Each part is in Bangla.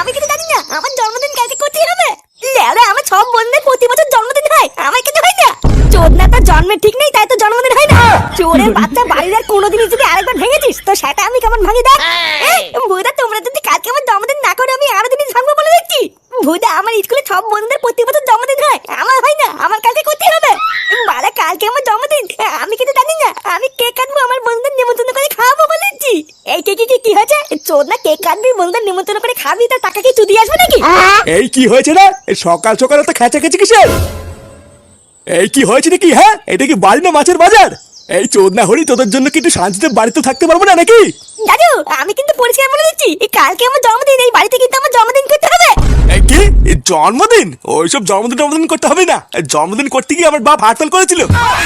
আমি কিন্তু জানি না, আমার জন্মদিন কালকে করতেই হবে। আমার সব বন্ধুদের প্রতি বছর জন্মদিন হয় আমার কিছু হয় না? চোদ না তার জন্মের ঠিক নেই তাই তো জন্মদিন হয় না। চোরের বাচ্চা বাড়ির আর কোনোদিনই যদি আরেকবার ভেঙেছিস তো সেটা আমি কেমন ভাঙি দেখ? এই, তোমরা যদি কালকে আমার জন্মদিন না করে আমি আরও দিন ভাঙবো বলে দিচ্ছি ভুদা আমার স্কুলে সব বন্ধুদের প্রতি বছর জন্মদিন হয়। আমার হয় না আমার কালকে করতে হবে। বাড়া কালকে আমার জন্মদিন। আমি কিন্তু জানি না আমি কেক কাটবো আমার বন্ধুদের নিমন্ত্রণ করে খাওয়াবো বলে দিচ্ছি এই কে কি কি কি হয়েছে? চোদ না কেক কাটবি বন্ধুদের নিমন্ত্রণ করে খাবি তার টাকা কি চুদি আসবে নাকি? এই কি হয়েছে না সকাল সকাল তো খেচা খেচি কিসের? এই কি হয়েছে নাকি হ্যাঁ? এটা কি বাড়ি না মাছের বাজার? এই চোদ না হরি তোদের জন্য কি একটু শান্তিতে বাড়িতে থাকতে পারব না নাকি? দাদু আমি কিন্তু পরিষ্কার বলে দিচ্ছি এই কালকে আমার জন্মদিন এই বাড়িতে কিন্তু আমার জন্মদিন করতে হবে। এই কি? জন্মদিন? ওইসব জন্মদিন জন্মদিন করতে হবে না। জন্মদিন করতে গিয়ে আমার বাপ হাততাল করেছিল।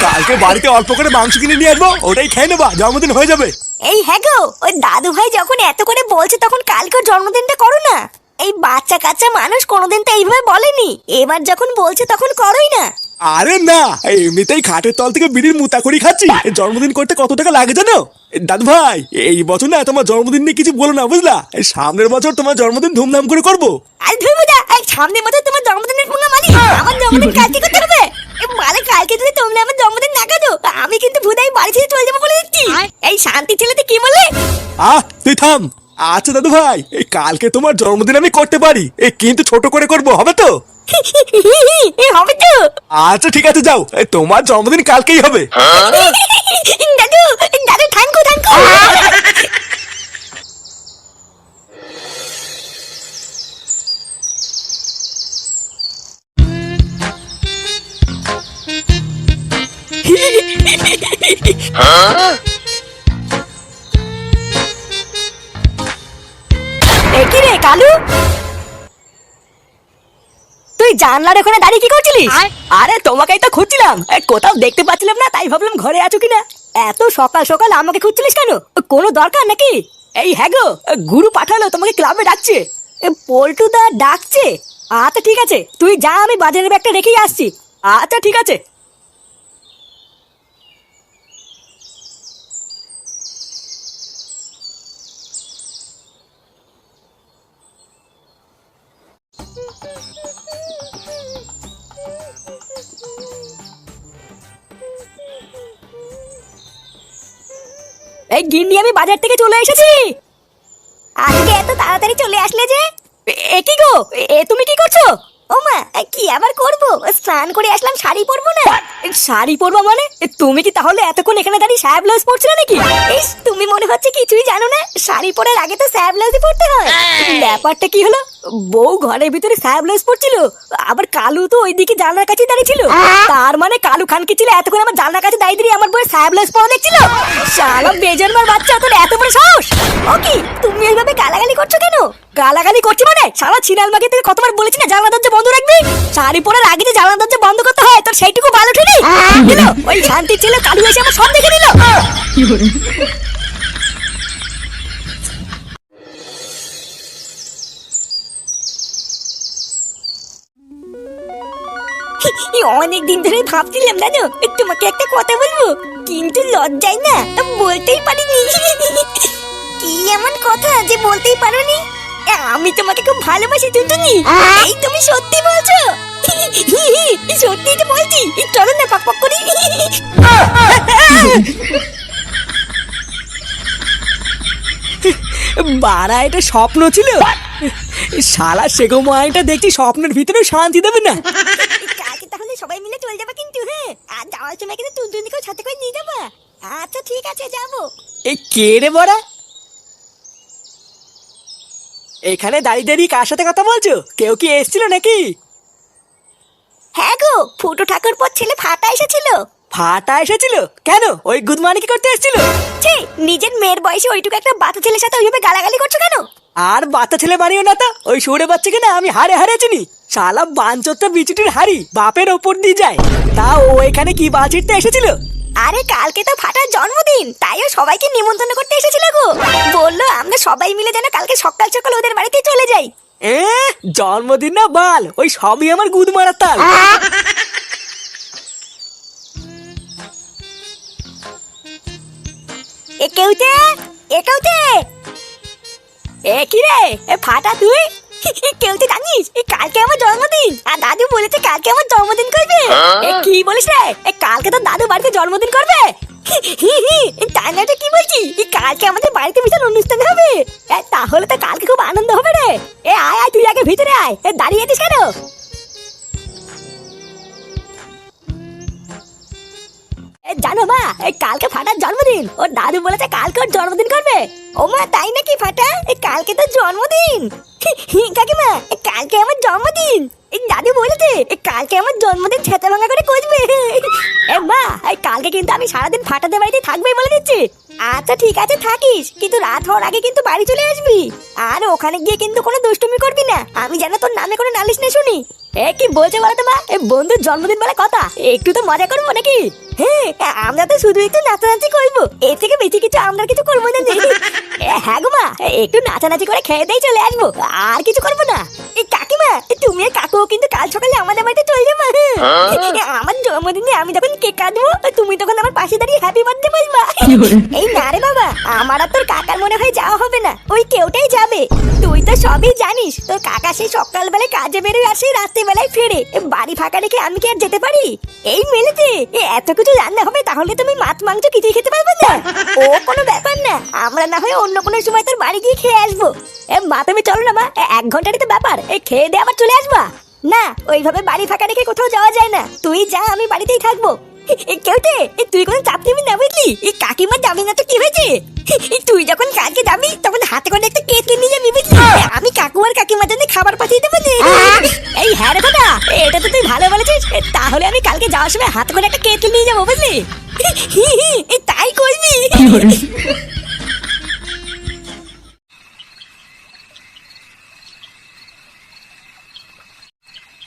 কালকে বাড়িতে অল্প করে মাংস কিনে নিয়ে আসব ওটাই খেয়ে নেবা জন্মদিন হয়ে যাবে। এই হ্যাঁ গো ওই দাদু ভাই যখন এত করে বলছে তখন কালকে জন্মদিনটা করো না। এই বাচ্চা কাচ্চা মানুষ কোনোদিন তো এইভাবে বলেনি। এবার যখন বলছে তখন করোই না। আরে না এই এমনিতেই খাটের তল থেকে বিড়ির মুতা করি খাচ্ছি। জন্মদিন করতে কত টাকা লাগে জানো? দাদু ভাই এই বছর না তোমার জন্মদিন নিয়ে কিছু বলো না বুঝলা? সামনের বছর তোমার জন্মদিন ধুমধাম করে করব। আরে সামনের বছর তোমার জন্মদিনের ফোন মানি? আমার জন্মদিন কালকে করতে হবে। মানে কালকে যদি তোমরা আমার জন্মদিন না কাটো আমি কিন্তু ভুদাই বাড়ি ছেড়ে চলে যাব বলে দিচ্ছি। এই শান্তি ছেলেতে কি বলে? আহ তুই থাম। আচ্ছা দাদু ভাই এই কালকে তোমার জন্মদিন আমি করতে পারি। এই কিন্তু ছোট করে করব হবে তো? এ হবে তো। আচ্ছা ঠিক আছে যাও। তোমার জন্মদিন কালকেই হবে। দাদু দাদু থ্যাংকু থ্যাংকু কি রে কালু? তুই জানলার ওখানে দাঁড়িয়ে কি করছিলিস? আরে তোমাকেই তো খুঁজছিলাম। কোথাও দেখতে পাচ্ছিলাম না তাই ভাবলাম ঘরে আছো কিনা? এত সকাল সকাল আমাকে খুঁজছিলিস কেন? কোনো দরকার নাকি? এই হ্যাঁ গো গুরু পাঠালো তোমাকে ক্লাবে ডাকছে। পল্টুদা ডাকছে? আচ্ছা ঠিক আছে তুই যা আমি বাজারের ব্যাগটা রেখেই আসছি। আচ্ছা ঠিক আছে। এই গিন্নি, আমি বাজার থেকে চলে এসেছি। আজকে এত তাড়াতাড়ি চলে আসলে যে? এ- কি গো? এ, তুমি কি করছ? ও মা কি আবার করব? স্নান করে আসলাম শাড়ি পরবো না? শাড়ি পরবো মানে? তুমি কি তাহলে এতক্ষণ এখানে দাঁড়িয়ে স্যাব ব্লাউজ পরছিলে নাকি? ইস তুমি মনে হচ্ছে কিছুই জানো না। শাড়ি পরার আগে তো স্যাব ব্লাউজই পরতে হয়। ব্যাপারটা কি হলো? বউ ঘরের ভিতরে স্যাব ব্লাউজ পরছিল আবার কালু তো ওইদিকে জানলার কাছে দাঁড়িয়ে ছিল। তার মানে কালু খান কি ছিল এতক্ষণ আমার জানলার কাছে দাঁড়িয়ে দাঁড়িয়ে আমার বউয়ের স্যাব ব্লাউজ পরা দেখছিল। শালা বেজন্মার বাচ্চা তোর এত বড় সাহস? ও কি তুমি এইভাবে গালাগালি করছ কেন? গালাগালি করছি মানে? সারা ছিনাল মাকে থেকে কতবার বলেছি না জানলা দরজা বন্ধ রাখবি? শাড়ি পরার আগে যে জানলা দরজা বন্ধ করতে হয়, তোর সেইটুকু ভালো ঠিকই ওই শান্তির ছেলে কালু এসে আমার সব দেখে নিল। অনেক দিন ধরে ভাবছিলাম জানো তোমাকে একটা কথা বলব? কিন্তু লজ্জায় না বলতেই পারিনি। কি এমন কথা যে বলতেই পারোনি? আমি তোমাকে খুব ভালোবাসি টুটুনি এই তুমি সত্যি বলছো? সত্যি তো বলছি? চলো না পাক পাক করি। বাড়া এটা স্বপ্ন ছিল। শালা সেগো মাইটা দেখছি স্বপ্নের ভিতরে শান্তি দেবে না। কালকে তাহলে সবাই মিলে চলে যাবে কিন্তু হ্যাঁ? আর যাওয়ার সময় কিন্তু টুনটুনিকেও সাথে করে নিয়ে যাব। আচ্ছা ঠিক আছে যাব। এ কে রে বড়া? এখানে দাঁড়িয়ে দাঁড়িয়ে কার সাথে কথা বলছো? কেউ কি এসেছিল নাকি? হ্যাঁ গো ফুটো ঠাকুর পর ছেলে ফাটা এসেছিল। ফাটা এসেছিল? কেন? ওই গুদমানি কি করতে এসেছিল? ছি নিজের মেয়ের বয়সে ওইটুকু একটা বাচ্চা ছেলের সাথে ওইভাবে গালাগালি করছ কেন? আর বাচ্চা ছেলে বানিও না তো? ওই সরে বাচ্চাকে না আমি হারে হারে চিনি। শালা বাঞ্চোরটা বিচুটির হাড়ি বাপের ওপর দিয়ে যায়। তা ও এখানে কি বাছিরতে এসেছিল? আরে কালকে তো ফাটার জন্মদিন তাইও সবাইকে নিমন্ত্রণ করতে এসেছিল গো। বলল আমরা সবাই মিলে যেন কালকে সকাল সকাল ওদের বাড়িতে চলে যাই। এ জন্মদিন না বাল ওই সবই আমার গুদ মারার তাল। এ কেউতে এ কেউতে এ কি রে এ ফাটা তুই? কেউতে জানিস? এ কালকে আমার জন্মদিন। আর দাদু বলেছে কালকে আমার জন্মদিন করবে। এ কি বলিস রে? এ কালকে তো দাদু বাড়িতে জন্মদিন করবে। হি হি তাই কি বলছি? কালকে আমাদের বাড়িতে বিশাল অনুষ্ঠান হবে। তাহলে তো কালকে খুব আনন্দ হবে রে। এ আয় আয় তুই আগে ভিতরে আয়। দাঁড়িয়ে আছিস কেন? জানো মা এই কালকে ফাটার জন্মদিন। ওর দাদু বলেছে কালকে ওর জন্মদিন করবে। ও মা, তাই নাকি ফাটা? এই কালকে তো জন্মদিন। কাকিমা কালকে আমার জন্মদিন। দাদু এই কালকে আমার জন্মদিন, ছেঁচা ভাঙা করে করবে এ মা কালকে কিন্তু আমি সারাদিন ফাটাতে বাড়িতে থাকবে বলে দিচ্ছি। আচ্ছা ঠিক আছে, থাকিস, কিন্তু রাত হওয়ার আগে কিন্তু বাড়ি চলে আসবি। আর ওখানে গিয়ে কিন্তু কোনো দুষ্টুমি করবি না। আমি যেন তোর নামে কোনো নালিশ না শুনি। এ, কি বলছে বলো তো মা? এ, বন্ধুর জন্মদিন বলে কথা। একটু তো মজা করব নাকি? হ্যাঁ আমরা তো শুধু একটু নাচানাচি করব। এর থেকে বেশি কিছু আমরা কিছু করব না। হ্যাঁ গো মা একটু নাচানাচি করে খেয়ে দিয়ে চলে আসব। আর কিছু করব না। কাকিমা তুমি আর কাকু কিন্তু কাল সকালে আমাদের বাড়িতে চলে যাব এ, আমার জন্মদিনে আমি যখন কেক কাটবো তুমি তখন আমার পাশে দাঁড়িয়ে হ্যাপি বার্থডে বলবা। এই না রে বাবা আমার আর তোর কাকার মনে হয় যাওয়া হবে না ওই কেউটাই যাবে। তুই তো সবই জানিস তোর কাকা সেই সকালবেলায় কাজে বেরোয় আসে রাত্রিবেলায় ফিরে। বাড়ি ফাঁকা রেখে আমি কি আর যেতে পারি? এই মেলেতে এ, এত কিছু রান্না হবে তাহলে তুমি মাছ মাংস কিছুই খেতে পারবে না? ও কোনো ব্যাপার না আমরা না হয় অন্য কোনো সময় তোর বাড়ি গিয়ে খেয়ে আসব। এ মা তুমি চলো না মা এক ঘন্টারই তো ব্যাপার খেয়ে দিয়ে আবার চলে আসবা? না ওইভাবে বাড়ি ফাঁকা রেখে কোথাও যাওয়া যায় না। তুই যা আমি বাড়িতেই থাকব। এ, কেউটে তুই কোনো চাপ নিবি না বুঝলি? এই কাকিমার যাবি না তো কি হয়েছে? তুই যখন কালকে যাবি তখন হাতে করে একটা কেটে নিয়ে যাবি বুঝলি? আমি কাকু আর কাকিমার জন্য খাবার পাঠিয়ে দেবো। এই হ্যাঁ রে দাদা এটা তো তুই ভালো বলেছিস। তাহলে আমি কালকে যাওয়ার সময় হাতে করে একটা কেটে নিয়ে যাব বুঝলি? হি, হি, তাই করবি।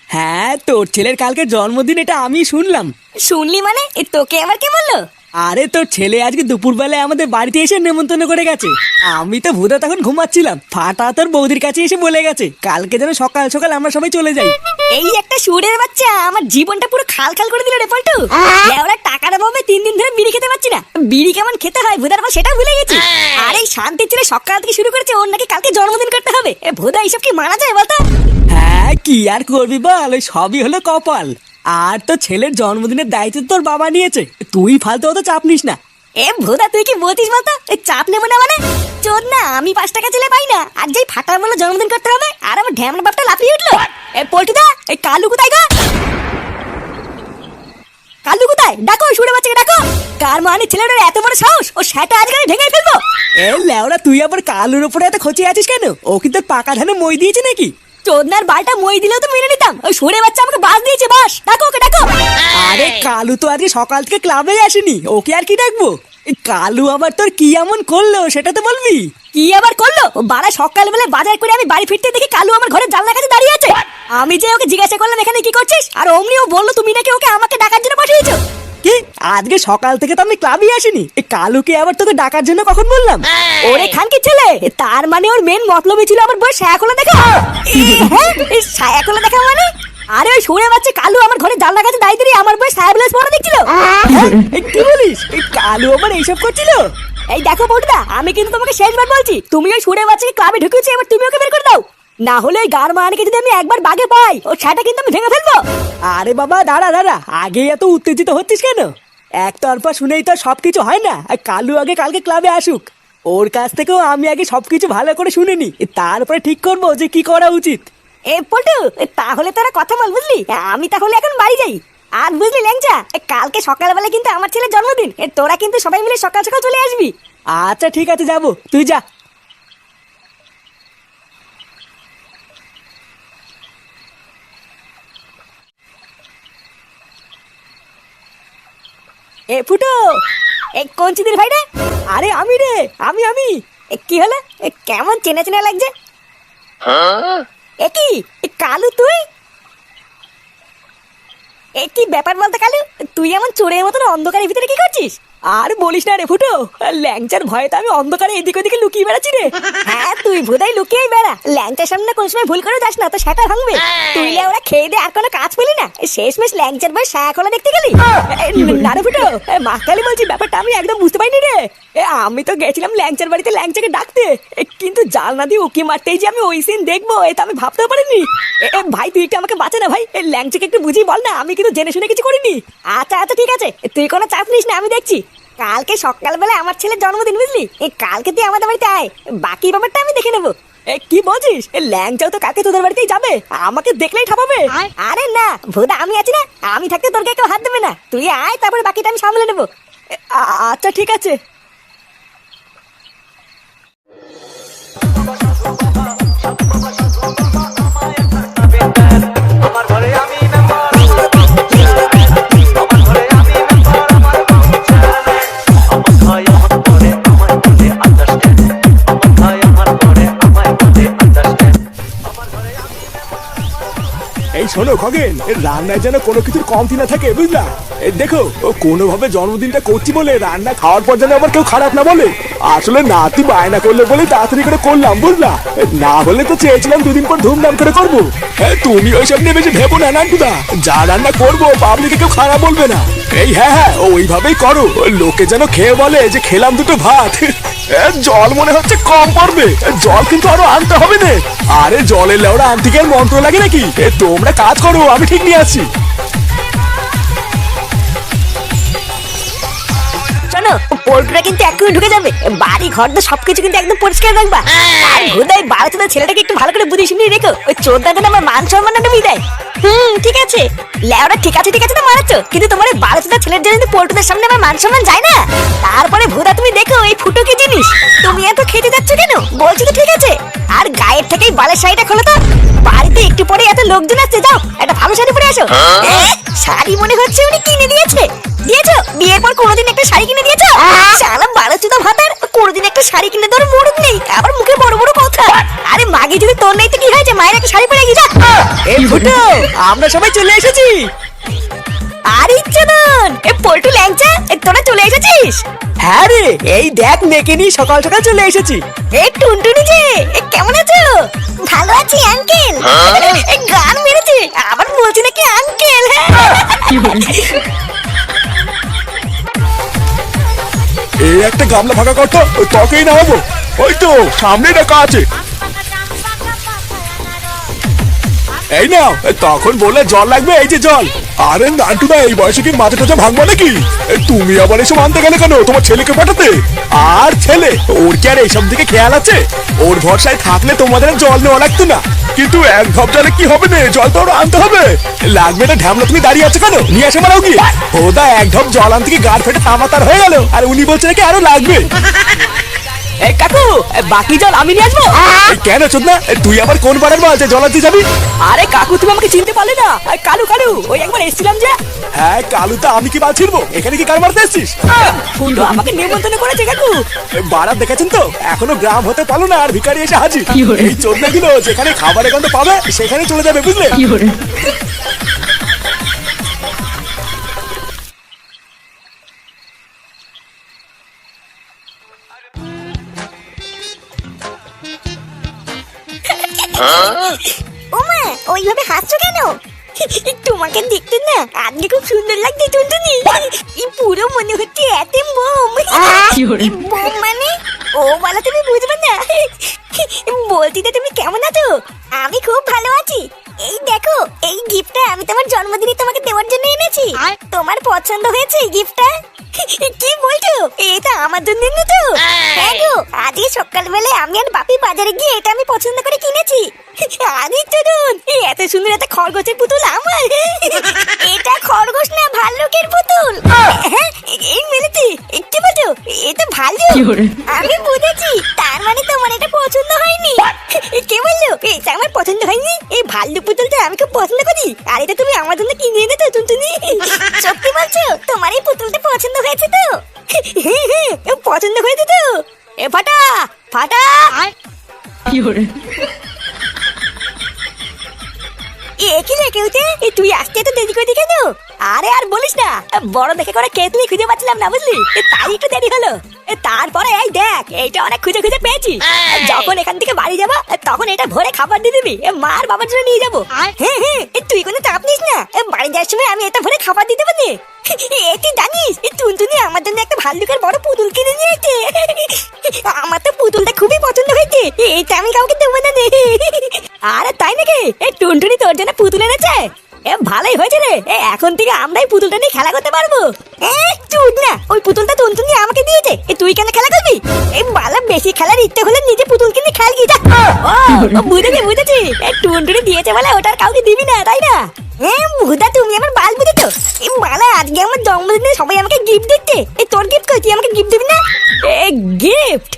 হ্যাঁ তোর ছেলের কালকে জন্মদিন এটা আমি শুনলাম। শুনলি মানে? এ, তোকে আবার কে বলল? আরে তোর ছেলে আজকে দুপুরবেলায় আমাদের বাড়িতে এসে নেমন্তন্ন করে গেছে। আমি তো ভূতা তখন ঘুমাচ্ছিলাম। ফাটা তোর বৌদির কাছে এসে বলে গেছে কালকে যেন সকাল সকাল আমরা সবাই চলে যাই। এই একটা সুরের বাচ্চা আমার জীবনটা পুরো খাল খাল করে দিল রে পল্টু ওরা টাকার অভাবে তিন দিন ধরে বিড়ি খেতে পারছি না। বিড়ি কেমন খেতে হয় ভুদার বা সেটা ভুলে গেছি। আর এই শান্তি ছেলে সকাল থেকে শুরু করেছে ওর নাকি কালকে জন্মদিন করতে হবে। ভুদা এইসব কি মানা যায় বলতো? হ্যাঁ কি আর করবি বল ওই সবই হলো কপাল। আর তো ছেলের জন্মদিনের দায়িত্ব তোর বাবা নিয়েছে। তুই ফালতু অত চাপ নিস না। এ ভুদা তুই কি বলতিস বলতো? চাপ নেব না মানে? চোদ না আমি পাঁচ টাকা ছেলে পাই না। আর যেই ফাটার বলে জন্মদিন করতে হবে আর আমার ঢ্যামনা বাপটা লাফিয়ে উঠল। এ পল্টুদা এই কালু কোথায় গো? কালু কোথায়? ডাকো সুরে বাচ্চাকে ডাকো। কার মানে ছেলেটার এত বড় সাহস? ও সেটা আজকাল ভেঙে ফেলব। এ লেওরা তুই আবার কালুর উপরে এত খোঁচে আছিস কেন? ও কি তোর পাকা ধানে মই দিয়েছে নাকি? চোদনার বালটা মই দিলেও তো মেনে নিতাম। ওই সুরে বাচ্চা আমাকে বাস দিয়েছে বাস। ডাকো ওকে ডাকো। আরে কালু তো আজকে সকাল থেকে ক্লাবে আসেনি। ওকে আর কি ডাকবো? কালু আবার তোর কি এমন করল সেটা তো বলবি? কি আবার করল? বাড়া সকালবেলা বাজার করে আমি বাড়ি ফিরতে দেখি কালু আমার ঘরের জানলার কাছে দাঁড়িয়ে আছে। আমি যে ওকে জিজ্ঞাসা করলাম এখানে কি করছিস? আর অমনি ও বলল তুমি নাকি ওকে আমাকে ডাকার জন্য পাঠিয়েছো? কি? আজকে সকাল থেকে তো আমি ক্লাবই আসিনি। এই কালুকে আবার তোকে ডাকার জন্য কখন বললাম? ওরে খানকি ছেলে তার মানে ওর মেন মতলবই ছিল আমার বই ছায়া খোলা দেখা হ্যাঁ দেখা মানে? আরে ওই শুনে বাচ্চা কালু আমার ঘরে জানলার কাছে দাঁড়িয়ে দাঁড়িয়ে আমার বই ছায়া ব্লাউজ পরা দেখছিল। হ্যাঁ? কি বলিস? কালু আবার এইসব করছিল? এই দেখো বটদা আমি কিন্তু তোমাকে শেষবার বলছি তুমি ওই সুরে বাচ্চাকে ক্লাবে ঢুকেছো এবার তুমি ওকে বের করে দাও। না হলে গার মানকে যদি আমি একবার বাগে পাই ও ছাটা কিন্তু আমি ভেঙে ফেলব। আরে বাবা দাঁড়া দাঁড়া আগে এত উত্তেজিত হচ্ছিস কেন? একতরফা শুনেই তো সবকিছু হয় না আর কালু আগে কালকে ক্লাবে আসুক। ওর কাছ থেকেও আমি আগে সবকিছু ভালো করে শুনে নি তারপরে ঠিক করব যে কি করা উচিত। এ পল্টু তাহলে তোরা কথা বল বুঝলি? আমি তাহলে এখন বাড়ি যাই। আর বুঝলি ল্যাংচা কালকে সকালবেলা কিন্তু আমার ছেলের জন্মদিন এ, তোরা কিন্তু সবাই মিলে সকাল সকাল চলে আসবি। আচ্ছা ঠিক আছে যাব। তুই যা। এ ফুটো! এই কোন চিদির ভাই রে আরে আমি রে আমি আমি! এ, কি হলো? এ, কেমন চেনা চেনা লাগছে? এ কি? এ, কালু তুই? এ কি ব্যাপার বলতে কালু? তুই এমন চোরের মতন অন্ধকারের ভিতরে কি করছিস? আর বলিস না রে ফুটো ল্যাংচার ভয়ে তো আমি অন্ধকারে এদিক ওদিকে লুকিয়ে বেড়াচ্ছি রে। হ্যাঁ তুই ভোদাই লুকিয়ে বেড়া। ল্যাংচার সামনে কোন সময় ভুল করে যাস না তো সেটা ভাঙবে। তুই ওরা খেয়ে দে আর কোনো কাজ পেলি না। শেষ মেশ ল্যাংচার বই সায়া খোলা দেখতে গেলি। না রে মাকালি বলছি ব্যাপারটা আমি একদম বুঝতে পারিনি রে। এ, আমি তো গেছিলাম ল্যাংচার বাড়িতে ল্যাংচাকে ডাকতে। এ, কিন্তু জালনা দিয়ে উকি মারতেই যে আমি ওই সিন দেখব এটা আমি ভাবতেও পারিনি। এ, এ, ভাই তুই একটু আমাকে বাঁচা না ভাই। এ, ল্যাংচাকে একটু বুঝিয়ে বল না আমি কিন্তু জেনে শুনে কিছু করিনি। আচ্ছা আচ্ছা ঠিক আছে। তুই কোনো চাপ নিস না আমি দেখছি। কালকে সকালবেলা আমার ছেলের জন্মদিন বুঝলি? এই কালকে তুই আমাদের বাড়িতে আয়। বাকি ব্যাপারটা আমি দেখে নেব। এ, কি বলছিস? এ, ল্যাংচাও তো কাকে তোদের বাড়িতেই যাবে? আমাকে দেখলেই ঠাপাবে? আরে না ভোদা আমি আছি না। আমি থাকতে তোর কেউ হাত দেবে না। তুই আয় তারপরে বাকিটা আমি সামলে নেব। আচ্ছা ঠিক আছে। শোনো খগেন রান্নায় যেন কোনো কিছুর কমতি না থাকে, বুঝলা? দেখো, ও কোনোভাবে জন্মদিনটা করছি বলে রান্না খাওয়ার পর যেন আবার কেউ খারাপ না বলে। আসলে নাতি বায়না করলে বলে তাড়াতাড়ি করে করলাম, বুঝলা? না হলে তো চেয়েছিলাম দুদিন পর ধুমধাম করে করব। তুমি ওইসব নিয়ে বেশি ভেবো না নান্টুদা যা রান্না করব পাবলিকে কেউ খারাপ বলবে না। এই হ্যাঁ হ্যাঁ ওইভাবেই করো। লোকে যেন খেয়ে বলে যে খেলাম দুটো ভাত। জল মনে হচ্ছে কম পড়বে। জল কিন্তু আরও আনতে হবে না। আরে জলের লেওড়া আনতে গিয়ে মন্ত্র লাগে নাকি? তোমরা কাজ করো, আমি ঠিক নিয়ে আসছি। কিন্তু এক্ষুনি ঢুকে যাবে। বাড়ি ঘর তো সবকিছু কিন্তু একদম পরিষ্কার রাখবা। আর ছেলেটাকে একটু ভালো করে বুঝে শুনিয়ে রেখো। ওই আমার মান সম্মানটা ডুবিয়ে দেয়। হুম ঠিক আছে। লেওরা ঠিক আছে ঠিক আছে তো মারাচ্ছ। কিন্তু তোমার ছেলের জন্য যদি পোল্ট্রিদের সামনে আমার মান সম্মান যায় না। তারপরে ভুদা তুমি দেখো এই ফুটো কি জিনিস? তুমি এত খেতে যাচ্ছ কেন? বলছি তো ঠিক আছে। আর গায়ের থেকেই বালের শাড়িটা খোলো তো। বাড়িতে একটু পরে এত লোকজন আসছে যাও একটা ভালো শাড়ি পরে আসো। এ, শাড়ি মনে হচ্ছে উনি কিনে দিয়েছে। দিয়েছ? বিয়ের পর কোনোদিন একটা শাড়ি কিনে দিয়েছ? শালা ভাতার কোনোদিন একটা শাড়ি কিনে তোর মুরুদ নেই। আবার মুখে বড় বড় কথা। আরে মাগে যদি তোর নেই তো কি হয়েছে? মায়ের একটা শাড়ি পরে গিয়ে যা। এই ফুটো আমরা সবাই চলে এসেছি। আর ইচ্ছে এ পল্টু ল্যাংচা? তোরা চলে এসেছিস? হ্যাঁ রে এই দেখ মেকে নিয়ে সকাল সকাল চলে এসেছি। এ টুনটুনি যে এ, কেমন আছো? ভালো আছি আঙ্কেল গান মেরেছে আবার বলছি নাকি আঙ্কেল এই একটা গামলা ফাঁকা করতো ওই তকেই নামাবো। ওই তো সামনে রাখা আছে। এই নাও তখন বললে জল লাগবে, এই যে জল। আরে নান্টুদা, এই বয়সে কি মাথা টাথা ভাঙবো নাকি? তুমি আবার এসব আনতে গেলে কেন? তোমার ছেলেকে পাঠাতে? আর ছেলে, ওর কি আর এইসব দিকে খেয়াল আছে? ওর ভরসায় থাকলে তোমাদের জল নেওয়া লাগতো না। কিন্তু এক ঢপ জলে কি হবে না? জল তো আনতে হবে। লাগবে না ঢ্যামলা, তুমি দাঁড়িয়ে আছো কেন? নিয়ে আসে মারাও গিয়ে ওদা, এক ঢপ জল আনতে কি গাড় ফেটে থামাতার হয়ে গেল। আর উনি বলছে নাকি আরও লাগবে। এই কাকু বাকি জল আমি নিয়ে আসব? কেন চোদনা? তুই আবার কোন পাড়ার মাল জল আনতে যাবি? আরে কাকু তুমি আমাকে চিনতে পারলে না। কালু কালু ওই একবার এসেছিলাম যে। হ্যাঁ কালুতা আমি কি বাল ছিড়বো? এখানে কি কার মারতে এসছিস? ফুটো আমাকে নিমন্ত্রণ করেছে কাকু। বারাত দেখেছেন তো? এখনও গ্রাম হতে পারল না আর ভিখারি এসে হাজির। এই চোদনা গুলো যেখানে খাবারের গন্ধ পাবে সেখানে চলে যাবে বুঝলে? তোমাকে দেখতে না আজকে খুব সুন্দর লাগছে টুনটুনি। পুরো মনে হচ্ছে এত বোম। বোম মানে? ও বলা তুমি বুঝবে না। বলছি তো তুমি কেমন আছো? আমি খুব ভালো আছি। এই দেখো এই গিফটটা আমি তোমার জন্মদিনে তোমাকে দেওয়ার জন্য এনেছি। তোমার পছন্দ হয়েছে এই গিফটটা? কি বলছো? এটা আমার জন্য তো। হ্যাঁ গো আজকে সকালবেলায় আমি আর বাপি বাজারে গিয়ে এটা আমি পছন্দ করে কিনেছি। আরে চলুন এত সুন্দর একটা খরগোশের পুতুল আমার। এটা খরগোশ না ভাল্লুকের পুতুল। হ্যাঁ এই মেলেছি কি বলছো এটা ভালো আমি বুঝেছি। তার মানে তোমার এটা পছন্দ হয়নি। কে বলল? এটা আমার পছন্দ হয়নি। এই ভাল্লুক পুতুলটা আমি খুব পছন্দ করি। আর এটা তুমি আমার জন্য কিনে এনে তো টুনটুনি সত্যি বলছো? তোমার এই পুতুলটা পছন্দ হয়েছে তো? হ্যাঁ হ্যাঁ পছন্দ হয়েছে তো? এ ফাটা ফাটা। এ কি রে কেউতে এ তুই আসতে তো দেরি করে কেন? আরে আর বলিস না। বড় দেখে করে কেতলি খুঁজে পাচ্ছিলাম না বুঝলি? তাই একটু দেরি হলো। তারপরে এই দেখ এইটা অনেক খুঁজে খুঁজে পেয়েছি। যখন এখান থেকে বাড়ি যাব তখন এটা ভরে খাবার দিয়ে দিবি। মার বাবার জন্য নিয়ে যাব। হ্যাঁ হ্যাঁ তুই কোনো চাপ নিস না। বাড়ি যাওয়ার সময় আমি এটা ভরে খাবার দিতে পারি তুই জানিস টুনটুনি আমার জন্য একটা ভাল্লুকের বড় পুতুল কিনে নিয়েছে। আমার তো পুতুলটা খুবই পছন্দ হয়েছে। এটা আমি কাউকে দেবো না আরে তাই নাকি? এই টুনটুনি তোর জন্য পুতুল এনেছে? এ ভালোই হয়েছে রে। এ, এখন থেকে আমরাই পুতুলটা নিয়ে খেলা করতে পারব। এ ওই পুতুলটা টুনটুনি আমাকে দিয়েছে। এ, তুই কেন খেলা করবি? এই বালা বেশি খেলার ইচ্ছে হলে নিজে পুতুল কিনে খেল গিয়ে বুঝেছি বুঝেছি। এ টুনটুনি দিয়েছে বলে ওটার কাউকে দিবি না তাই না? ভুদা তুমি আমার বাল বুঝেছ? এই বালা আজকে আমার জন্মদিনে সবাই আমাকে গিফট দিচ্ছে। এই তোর গিফট কই? তুই আমাকে গিফট দিবি না? এ গিফট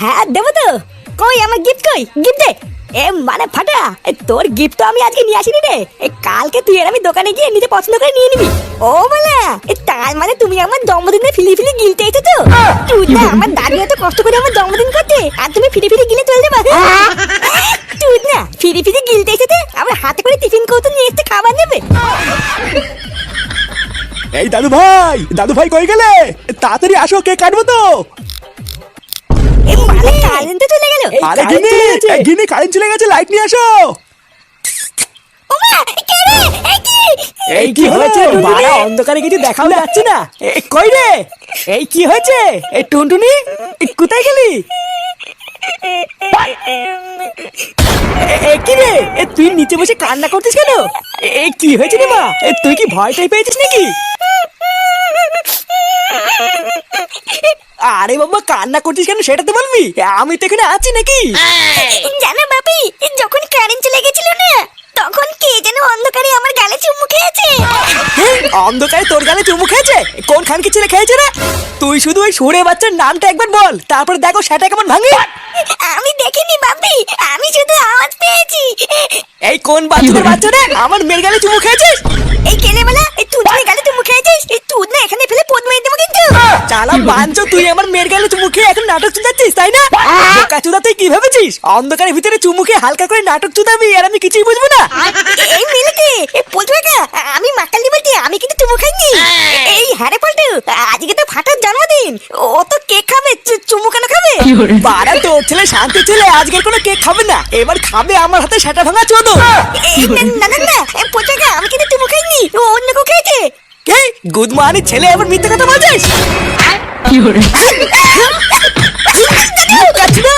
হ্যাঁ দেবো তো। কই আমার গিফট কই? গিফট দে। এ মানে ফাটা এ, তোর গিফট তো আমি আজকে নিয়ে আসিনি রে। এ, কালকে তুই আর আমি দোকানে গিয়ে নিজে পছন্দ করে নিয়ে নিবি। ও বলা এ, তার মানে তুমি আমার জন্মদিনে ফিলি ফিলি গিলতে এসেছ? তো আমার দাদু এত কষ্ট করে আমার জন্মদিন করতে আর তুমি ফিরি ফিরি গিলে চলে যাবা। ফিরি ফিরি গিলতে এসেছে আবার হাতে করে টিফিন কৌতো নিয়ে এসে খাবার নেবে। এই দাদু ভাই দাদু ভাই কই গেলে? তাড়াতাড়ি আসো কে কাটবো তো। এই মানে কারেন্ট তো আরে গিনি চলে গেছে। গিনি কারেন্ট চলে গেছে লাইট নিয়ে আসো। ওমা কে রে? এই কি? হয়েছে বাড়া অন্ধকারে কিছু দেখাও যাচ্ছে না। এ, কই রে? এই কি হয়েছে? এই টুনটুনি কোথায় গেলি? কি রে? এ তুই নিচে বসে কান্না করছিস কেন? এ, কি হয়েছে রে মা? এ, তুই কি ভয় টাই পেয়েছিস নাকি? আরে বাবা, কান্না করছিস কেন? সেটা তো বলবি? আমি তো এখানে আছি নাকি? জানো বাপি, যখন চলে গেছিল না তখন কে যেন অন্ধকারে আমার গালে চুমু খেয়েছে হ্যাঁ, অন্ধকারে তোর গালে চুমু খেয়েছে? কোন খানকি ছেলে খেয়েছে রে? তুই শুধু ওই সুরে বাচ্চার নামটা একবার বল তারপর দেখো সেটা কেমন ভাঙে। আমি দেখিনি বাপি আমি শুধু আওয়াজ পেয়েছি। এই কোন বাচ্চাদের বাচ্চা রে? আমার মেয়ের গালে চুমু খেয়েছিস? এই কেলে বলা এই তুই না গালে চুমু খেয়েছিস? এই তুই না এখানে ফেলে পদ মেরে দেবো কিন্তু। চালা বাঞ্চ তুই আমার মেয়ের গালে চুমু খেয়ে এখন নাটক চুদাচ্ছিস তাই না? বোকা চুদা তুই কি ভেবেছিস? অন্ধকারের ভিতরে চুমু খেয়ে হালকা করে নাটক চুদাবি আর আমি কিছুই বুঝব না। এই মিলিতে এই পল্টু কাকা বাড়া তোর ছেলে শান্তি ছেলে আজকের কোনো কেক খাবে না। এবার খাবে আমার হাতে সেটা ভাঙা চোদ। না না না এই আমি কিন্তু তুমি খাইনি ও অন্য কেউ খেয়েছে। কে? গুদমানি ছেলে এবার মিথ্যে কথা বলছিস? কাচ্চি না